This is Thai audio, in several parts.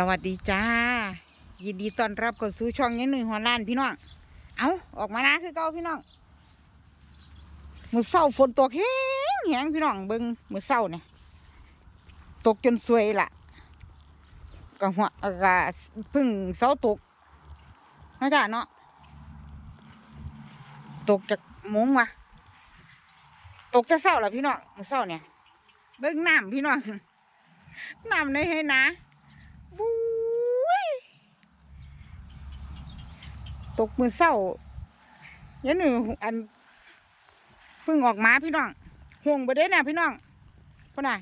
สวัสดีจ้า ยินดีต้อนรับเข้าสู่ช่องยันหนุ่ยหัวล้านพี่น้อง เอาออกมานะคือเก่าพี่น้อง มือเศร้าฝนตกแห้งแห้งพี่น้องเบิ้งมือเศร้าเนี่ยตกจนสวยละก็หัวก็เพึ่งเสาตกนะจ๊ะเนาะ ตกจากมุ้งวะตกจะเศร้าละพี่น้องมือเศร้าเนี่ย เบิ้งน้ำพี่น้อง น้ำในให้นะ บุ้ย ตกมือเศร้ายันหนึ่งอันเพิ่งออกมาพี่น้องห่วงไปได้น่ะพี่น้องพ่อน่ะ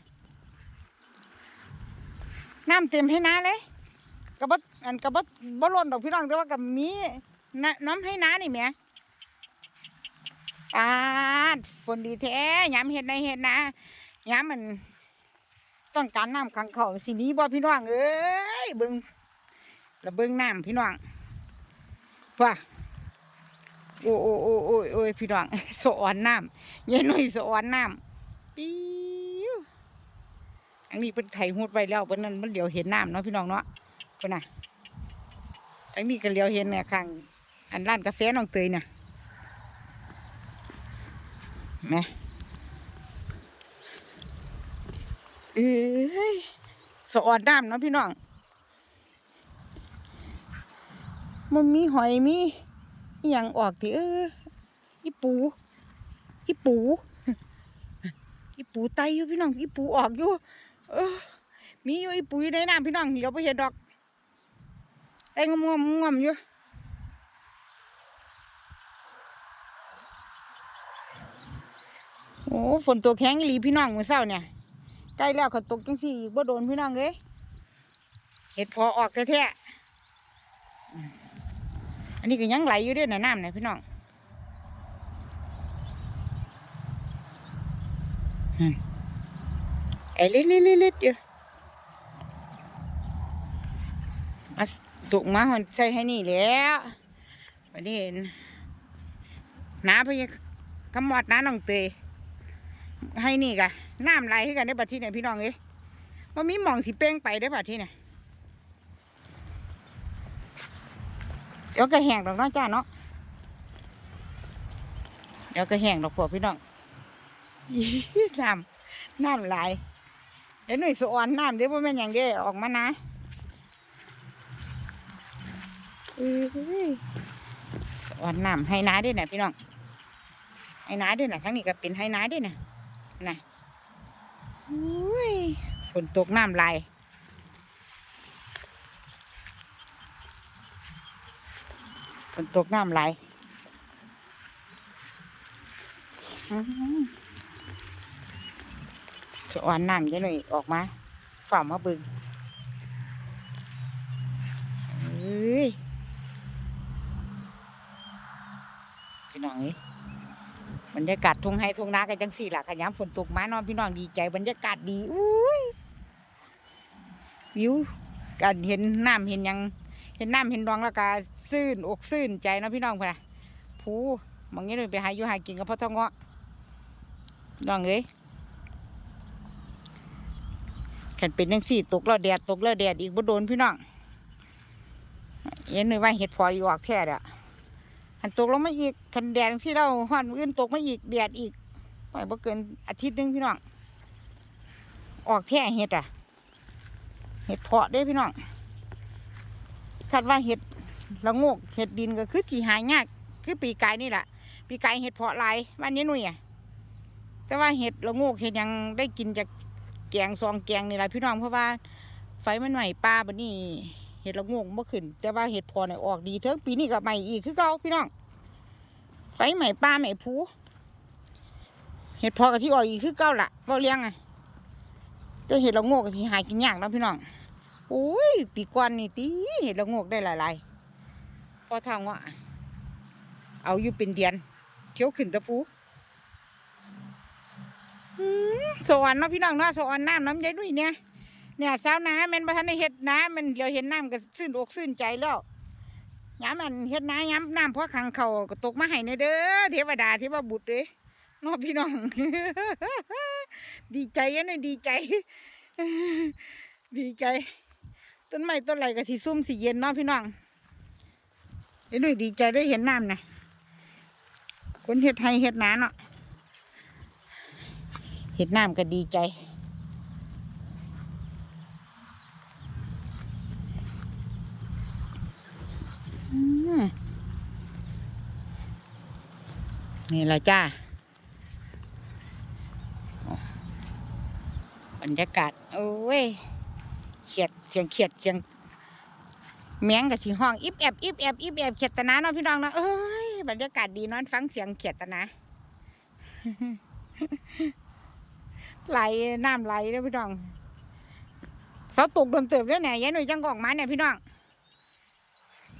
น้ำเต็มให้น้าเลยกระบดอันกระบดบ่ล้นดอกพี่น้องแต่ว่ากับมีน้ำให้น้านี่แม่ปาดฝนดีแท้ย้ำเห็ดในเห็ดนะย้ำมัน ต้องการน้ำขังเขาสิมีบ่พี่น้องเอ้ยเบิ่งแล้วเบิ่งน้ำพี่น้อง ว่าโอ้โอ้โอ้โอ้โอ้พี่น้องสออนน้ำยายหนุ่ยสออนน้ำปิ้วอันนี้เป็นไถหูดไว้แล้วเพิ่นนั้นมันเดี๋ยวเห็นน้ำเนาะพี่น้องเนาะเพิ่นน่ะอันนี้ก็เลี้ยวเห็นเนี่ยข้างอันร้านกาแฟน้องเตยเนี่ยแม่เอ้ยสอนน้ำเนาะพี่น้อง มันมีหอยมีอหย่างออกที่เอออีปูอีปูอีปูไตอยู่พี่น้องอีปูออกอยู่ เออ มีอยู่อีปูอยู่ในน้ำพี่น้องเดี๋ยวไปเห็นดอกไตงอมงอมงอมอยู่โอ้ฝนตัวแข็งอีหลีพี่น้องเมื่อเช้าเนี่ยใกล้แล้วเขาตกจังสี่อีกบ่โดนพี่น้องเอ้ยเห็ดพอออกแท้ๆ อันนี้ก็ยังไหลอยู่ด้วยนน้ำเนี่ยพี่น้องอไอ้เล็ดเล็ดเล็ดเล็ดอยู่มาตกมาหอนใส่ให้นี่แล้ววันนี้เห็นน้าพะยาขมอดน้าน้องเตยให้นี่กะน้ำไหลให้กันได้บัดที่ไหนพี่น้องเอ้ยว่ามีหมองสีเป้งไปได้บัดที่ไหน เดี๋ยวก็แห้งดอกน้อจ้าเนาะเดี๋ยวก็แห้งดอกพวกพี่น้องน้ำน้ำไหลเดี๋ยวหน่ยสะอนน้ำเดี๋ยวพ่อแม่อย่างเดียวออกมานะเอ้ยสะออนน้ำให้น้าด้วยนะพี่น้องให้น้าด้วยนะทั้งนี้ก็เป็นให้น้าด้วยนะนะอุ้ยฝนตกน้ำไหลาย ฝนตกน้ำไหลายอื้อหือสวรรค์น้ำเยอยออกมาฝ่ามาบึงเอ้ยพี่น้องเอ้บรรยากาศทุ่งไฮทุ่งนากันจังสี่ล่ะขยามฝนตกมานอนพี่น้องดีใจ บรรยากาศดีอุ้ยวิวการเห็นน้ำเห็นยัง เห็นน้ำเห็นดองแล้วก็ ซื่นอกซื่นใจนะพี่น้องพ่ะผู้บางอย่างเลยไปหาอยู่หากินกับพ่อทองเงาะน้องเอ้ยขันเป็นจังสี่ตกแล้วแดดตกแล้วแดดอีกบ่โดนพี่น้องเย็นหน่อยว่าเห็ดพออยู่ออกแท้เด้อหันตกลงมาอีกคันแดดที่เราหันอื่นตกมาอีกแดดอีกไปบ่เกินอาทิตย์นึงพี่น้องออกแท่เห็ดอะเห็ดเพาะเด้พี่น้องคาดว่าเห็ด ละโงกเห็ดดินก็คือสีหายากคือปีกายนี่แหละปีกายเห็ดเพาะหลายวันนี้หนุ่ยอะแต่ว่าเห็ดละโงกเห็ดยังได้กินจากแกงซองแกงนี่แหละพี่น้องเพราะว่าไฟมันใหม่ปลาบันนี้เห็ดละโงกเมื่อขึ้นแต่ว่าเห็ดพอเนี่ยออกดีเทิงปีนี้ก็ใหม่อีกคือเก่าพี่น้องไฟใหม่ป้าใหม่ผูเห็ดพอกับที่ออกอีกคือเก่าละเบาเลี้ยงไงแต่เห็ดละโงกกับที่หายกินยากนะพี่น้องโอ้ยปีก่อนนี่ตีเห็ดละโงกได้หลายๆ อทางว่าเอาอยู่เป็นเดือนเคี้ยวขึ้นตะปูสวรรค์เนาะพี่น้องเนาะสวรรค์น้ำน้ำใยนุ่ยเนี่ยเนี่ยสาวนาแมันประทันได้เฮ็ดน้ำมันเดี๋ยวเห็นน้ำก็ซื่นอกซื่นใจแล้วย้ำมันเฮ็ดน้ำย้ำน้ำเพราะขังเขาก็ตกมาให้ในเด้อเทวดาเทวบุตรเด้น้อพี่น้อง ดีใจอะเนี่ยดีใจ ดีใจ ต้นไม้ต้นไรก็สีซุ่มสีเย็นเนาะพี่น้อง เดี๋ยวหนุ่ยดีใจได้เห็นน้ำนะคนเห็ดไทยเห็ดนาเนาะเห็ดน้ำก็ดีใจ นี่ละจ้า บรรยากาศ โอ้ยเขียดเสียงเขียดเสียง แมงกับสีห้องอิบแอบอิบแอบอิบแอบเขียดตะนาเนาะพี่น้องเนาะเอ้ยบรรยากาศดีนอนฟังเสียงเขียดตะนาไหลน้ำไหลเลยพี่น้องเสาตกโดนเติบด้วยเนี่ยยายหนุ่ยจังกอกมาเนี่ยพี่น้อง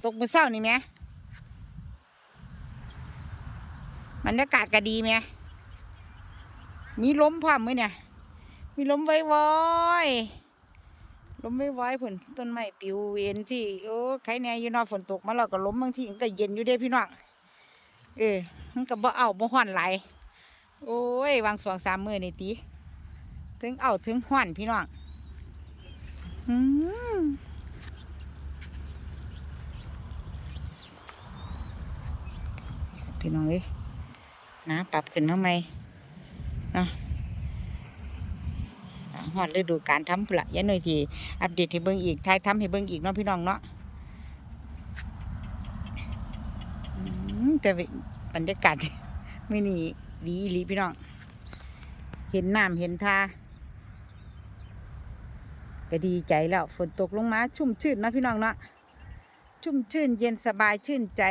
ตกมือเศร้านี่ไหมบรรยากาศก็ดีไหมมีล้มพร้อมมือเนี่ยมีล้มไว้ไว้ ลมไว้วอยๆผลต้นไม้ปลิวเวียนที่โอ้ใครแน่อยู่นอนฝนตกมาแล้วก็ล้มบางทีมันก็เย็นอยู่เด้พี่น้องเออมันก็บ่เอาบ่ห้อนไหลโอ้ยวางสองสามมือนี่ตีถึงเอาถึงห้อนพี่น้องอืมพี่น้องเอ้ยนะปรับขึ้นมาไหมเนาะ อ่าฮอดฤดูการทำพละยันหน่อยทีอัปเดตให้เบิ่งอีกทายทำให้เบิ่งอีกเนาะพี่น้องเนาะแต่ว่าบรรยากาศไม่นี่ดีอีหลีพี่น้อง เห็นน้ำเห็นทาก็ดีใจแล้วฝนตกลงมาชุ่มชื่นเนาะพี่น้องเนาะชุ่มชื่นเย็นสบายชื่นใจ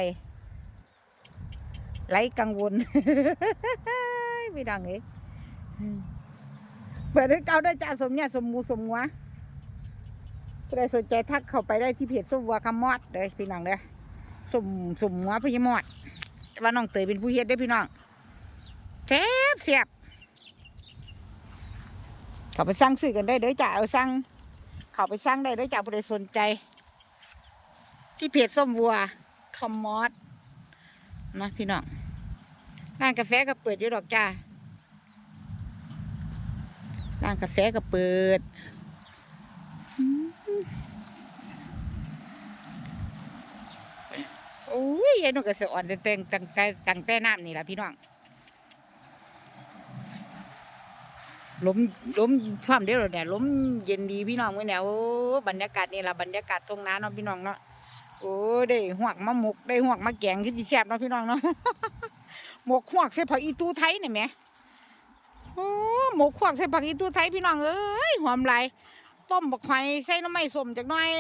ไร้กังวล พี่น้องเอ้ เปิดให้เกาได้จ้าสมเนี่ยสมมูสมหัวผู้ใดสนใจทักเข้าไปได้ที่เพจส้มวัวคำมอดเด้อพี่น้องเด้อสมสมหัวพี่มอดว่าน้องเตยเป็นผู้เฮ็ดได้พี่น้องแซ่บเสียบเขาไปสั่งซื้อกันได้เด้อจ้าเอาสั่งเขาไปสั่งได้เด้อจ้าผู้ใดสนใจ ที่เพจส้มวัวคำมอดเนาะพี่น้องร้านกาแฟก็เปิดอยู่ดอกจ้า ร้านกาแฟก็เปิดโอ้ยยายนุ่นก็สะอ่อนแต่แต่งตั้งแต่ตั้งแต่น้ำนี่แหละพี่น้องล้มล้มพร้อมเด้อเนี่ยลมเย็นดีพี่น้องเมื่อเนี่ยโอ้บรรยากาศนี่แหละบรรยากาศตรงนั้นเนาะพี่น้องเนาะโอ้ได้หวกมาหมกได้หวกมาแกงคือที่แซ่บเนาะพี่น้องเนาะหมกหวกใส่ผักอีตูไทยเนี่แหม หมกขวากใส่ผักอีตูไทยพี่น้องเอ้ยหอมหลายต้มบักไฟใส่น้ำไม่สมจากหน้อย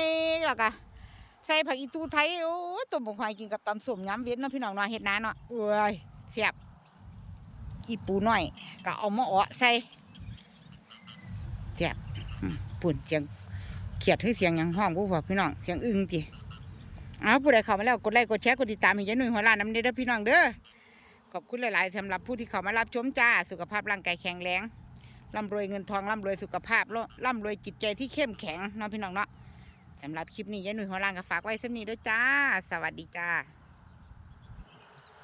แล้วก็ใส่ผักอีตูไทยโอ้ต้มบักไฟกินกับตำส้มย้ำเว้นเนาะพี่น้องเนาะเฮ็ดน้าเนาะเอ้ยเสียบอีปูหน้อยก็เอามาอาะใส่เสียบปุ่นเสียงเขียดให้เสียงยังห้องผู้บอกพี่น้องเสียงอึ้งจีเอาผู้ใดเข้ามาแล้วกดไลค์กดแชร์กดติดตามให้ยายหนุ่ยหัวล้านน้ำเด้อเด้อพี่น้องเด้อ ขอบคุณหลายๆสำหรับผู้ที่เขามารับชมจ้า สุขภาพร่างกายแข็งแรงร่ำรวยเงินทองร่ำรวยสุขภาพร่ำรวยจิตใจที่เข้มแข็งน้องพี่น้องเนาะสำหรับคลิปนี้ยายหนุ่ยหัวล่างก็ฝากไว้สักนี้ด้วยจ้า สวัสดีจ้า